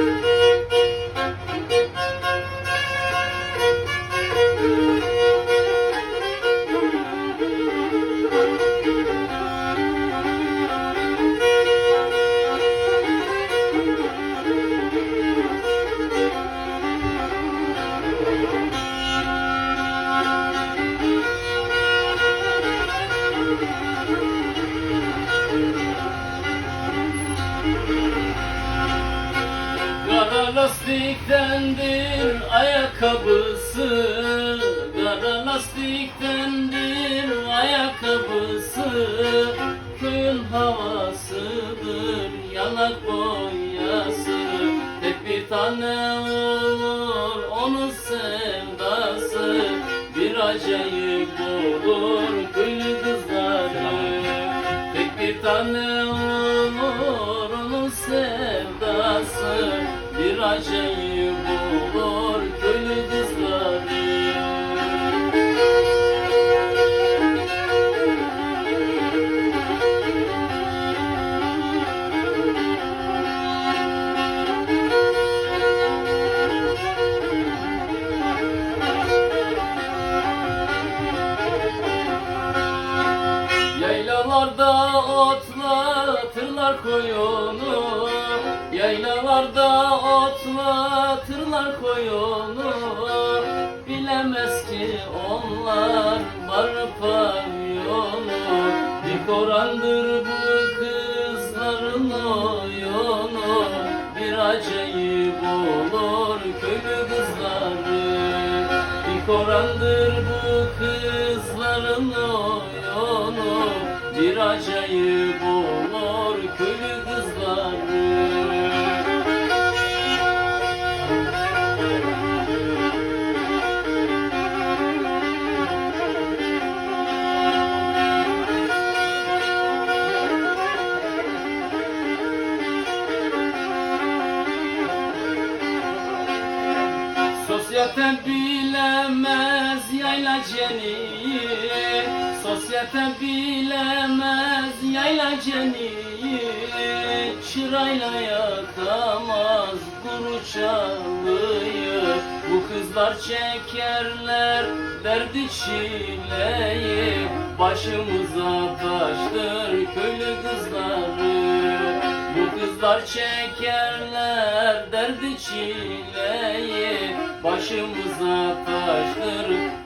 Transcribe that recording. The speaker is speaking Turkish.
Thank you. Kara lastiktendir ayakkabısı. Kara lastiktendir ayakkabısı. Köyün havasıdır yanak boyası. Tek bir tane olur onun sevdası. Bir acayip olur köylü kızları. Tek bir tane olur onun sevdası Bir acayip olur köylü kızları. Yaylalarda otlatırlar koyunu Yaylalarda otlatırlar koyunu Bilemez ki onlar varıp pavyonu Bir korandır bu kızların oyunu. Bir acayip olur köylü kızları. Bir korandır bu kızların oyunu. Bir acayip olur köylü kızları Sosyete bilemez yayla ceniyi Sosyete bilemez yayla ceniyi Çırayla yakamaz kuru çalıyı Bu kızlar çekerler derdi çileyi. Başımıza taştır köylü kızları. Bu kızlar çekerler derdi çileyi Başımıza taştır